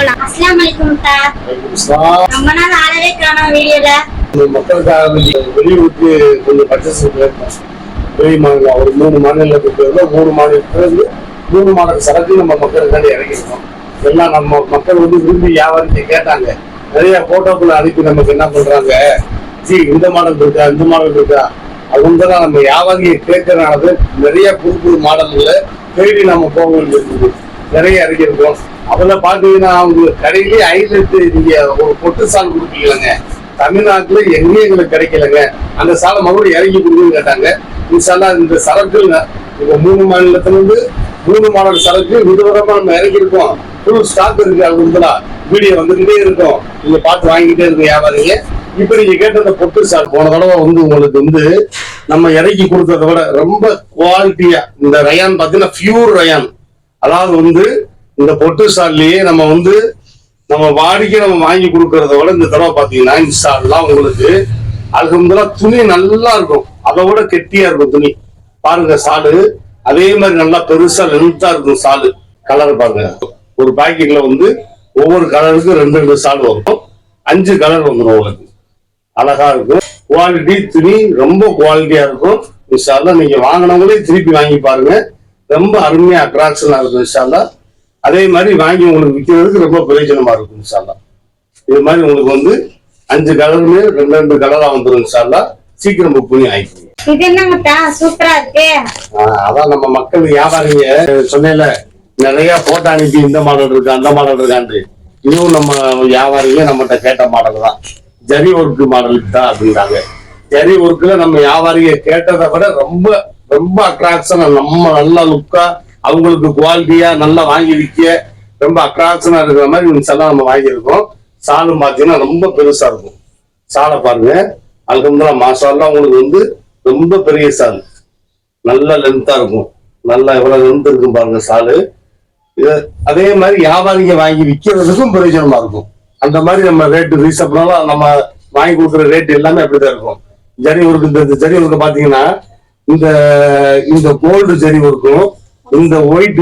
வணக்கம்டா sir, ரொம்ப நாள் ஆளவே காணோம் வீடியோல. மக்களுக்காக வெளியூருக்கு கொஞ்சம் பர்ச்சேஸ் வெளி மாநிலம் ஒரு மூணு மாநிலத்துக்கு போயிருந்தோம் மூணு மாநிலத்துல இருந்து மூணு மாநில சரக்கு நம்ம மக்களுக்காண்டி இறங்கியிருக்கோம் எல்லாம் நம்ம மக்கள் வந்து விரும்பி வியாபாரத்தை கேட்டாங்க. நிறைய போட்டோக்குள்ள அனுப்பி நமக்கு என்ன பண்றாங்க? ஜி இந்த மாடல் இருக்கா இந்த மாடல் இருக்கா? அவங்க தான் நம்ம வியாபாரியை கேட்கறனால நிறைய புது புது மாடல்களை தேடி நம்ம போக வேண்டியிருக்குது. நிறைய இறங்கியிருக்கோம் அதுல பாத்தீங்கன்னா அவங்க கடையிலேயே ஹைலைட் நீங்க ஒரு பொட்டு சால் கொடுக்கலங்க தமிழ்நாட்டுல எங்கேயும் எங்களுக்கு கிடைக்கலங்க. அந்த சாலை மறுபடியும் இறங்கி கொடுங்கன்னு கேட்டாங்க. இன்ஷால்லா இந்த சரக்கு இப்ப மூணு மாநிலத்துல இருந்து மூணு மாடல் சரக்கு விதவிதமா நம்ம இறங்கியிருக்கோம் ஃபுல் ஸ்டாக் இருக்கு அது வந்து வீடியோ வந்துகிட்டே இருக்கும். நீங்க பார்த்து வாங்கிட்டே இருக்கு வியாபாரிங்க. இப்ப நீங்க கேட்ட அந்த பொட்டு சார் போன தடவை வந்து உங்களுக்கு வந்து நம்ம இறக்கி கொடுத்ததை விட ரொம்ப குவாலிட்டியா இந்த ரயான் பாத்தீங்கன்னா பியூர் ரயான். அதாவது வந்து இந்த பொட்டு சால்லையே நம்ம வந்து நம்ம வாடிக்கை நம்ம வாங்கி கொடுக்கறத விட இந்த தடவை பாத்தீங்கன்னா இந்த சால்லாம் உங்களுக்கு அல்ஹம்துலில்லாஹ் துணி நல்லா இருக்கும். அதை விட கெட்டியா இருக்கும் துணி. பாருங்க சாலு. அதே மாதிரி நல்லா பெருசா லென்த்தா இருக்கும் சாலு. கலர் பாருங்க. ஒரு பேக்கெட்ல வந்து ஒவ்வொரு கலருக்கும் ரெண்டு ரெண்டு சால் வரும். அஞ்சு கலர் வந்துடும் உங்களுக்கு. அழகா இருக்கும். குவாலிட்டி துணி ரொம்ப குவாலிட்டியா இருக்கும். இன்ஷால்லா நீங்க வாங்கினவங்களே திருப்பி வாங்கி பாருங்க. ரொம்ப அருமையா அட்ராக்ஷனா இருக்கும் இன்ஷால்லா அதே மாதிரி வாங்கி உங்களுக்கு விற்கிறதுக்கு ரொம்ப பிரயோஜனமா இருக்கும் இன்ஷால்லா இது மாதிரி உங்களுக்கு வந்து அஞ்சு கலருமே ரெண்டு ரெண்டு கலரா வந்துடும் இன்ஷால்லா சீக்கிரம் புக் பண்ணி இது என்னங்கத்தா சூப்பரா இருக்கு. அதான் நம்ம மக்கள் வியாபாரிங்க சொன்னேன்ல நிறைய போட்டோ அனுப்பி இந்த மாடல் இருக்கு அந்த மாடல் இருக்காண்டு இதுவும் நம்ம வியாபாரிங்க நம்மகிட்ட கேட்ட மாடல் தான். ஜரி ஒர்க் மாடல் தான் அப்படின்றாங்க. ஜரி ஒர்க்ல நம்ம வியாபாரிங்க கேட்டதை விட ரொம்ப ரொம்ப அட்ராக்ஷனா நம்ம நல்ல லுக்கா அவங்களுக்கு குவாலிட்டியா நல்லா வாங்கி விற்க ரொம்ப அட்ராக்ஷனா இருக்கிற மாதிரி மின்செல்லாம் நம்ம வாங்கியிருக்கோம். சாலும் பார்த்தீங்கன்னா ரொம்ப பெருசா இருக்கும். சாலை பாருங்க. அல்ஹம்துலில்லாஹ் மாசாலாம் உங்களுக்கு வந்து ரொம்ப பெரிய சால். நல்ல லென்த்தா இருக்கும். நல்லா எவ்வளவு லென்த் இருக்கும் பாருங்க சாலு. இது அதே மாதிரி வியாபாரிங்க வாங்கி விற்கிறதுக்கும் பிரயோஜனமா இருக்கும். அந்த மாதிரி நம்ம ரேட்டு ரீசனபிளாக நம்ம வாங்கி கொடுக்குற ரேட் எல்லாமே அப்படிதான் இருக்கும். ஜரி ஒர்க்கு இந்த இந்த ஜரி ஒர்க்கு பாத்தீங்கன்னா இந்த இந்த கோல்டு ஜரி ஒர்க்கும் இந்த ஒயிட்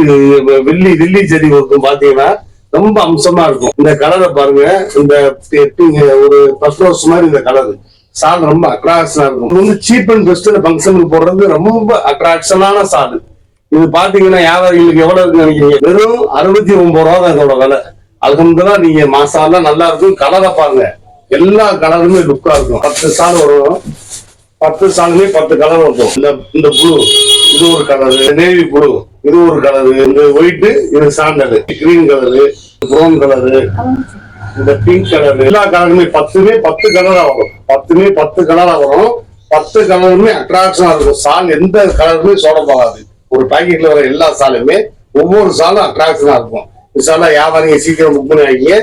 வெள்ளி வெள்ளி செடி ஒர்க்கும் பாத்தீங்கன்னா ரொம்ப அம்சமா இருக்கும். இந்த கலரை பாருங்க. இந்த ஒரு பத்து ரோஸ் மாதிரி இந்த கலர் சால் ரொம்ப அட்ராக்ஷனா இருக்கும். இது வந்து சீப் அண்ட் பெஸ்ட் ஃபங்க்ஷனுக்கு போடுறது ரொம்ப அட்ராக்ஷனான சால். இது பாத்தீங்கன்னா வியாபாரிகளுக்கு எவ்வளவு இருக்குன்னு நினைக்கிறீங்க? வெறும் அறுபத்தி ஒன்பது ரூபா தான் இதோட விலை. அல்ஹம்துலில்லாஹ் நீங்க மாசாலாம் நல்லா இருக்கும். கலரை பாருங்க. எல்லா கலருமே லுக்கா இருக்கும். பத்து சால் வரும். பத்து சாலுமே பத்து கலர் வரும். இந்த இந்த ப்ளூ இது ஒரு கலர் நேவி ப்ளூ இது ஒரு கலரு இந்த ஒயிட்டு இது sandal. Green colour brown colour. இந்த பிங்க் கலரு. எல்லா கலருமே பத்துமே பத்து கலரா வரும். பத்துமே பத்து கலரா வரும். பத்து கலருமே அட்ராக்ஷனா இருக்கும். சால் எந்த கலருமே சோட போகாது ஒரு பாக்கெட்ல வர எல்லா சாலுமே ஒவ்வொரு சாலும் அட்ராக்ஷனா இருக்கும். சாலா வியாபாரிங்க சீக்கிரம் புக் பண்ணி வாங்கிங்க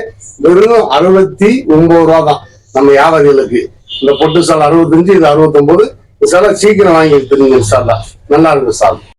வெறும் அறுபத்தி ஒன்பது ரூபா தான் நம்ம வியாபாரிகளுக்கு. இந்த பொட்டு சால் அறுபத்தஞ்சு இது அறுபத்தொன்பது சாலா சீக்கிரம் வாங்கி எடுத்துருங்க சாலா நல்லா இருக்கும் சால்.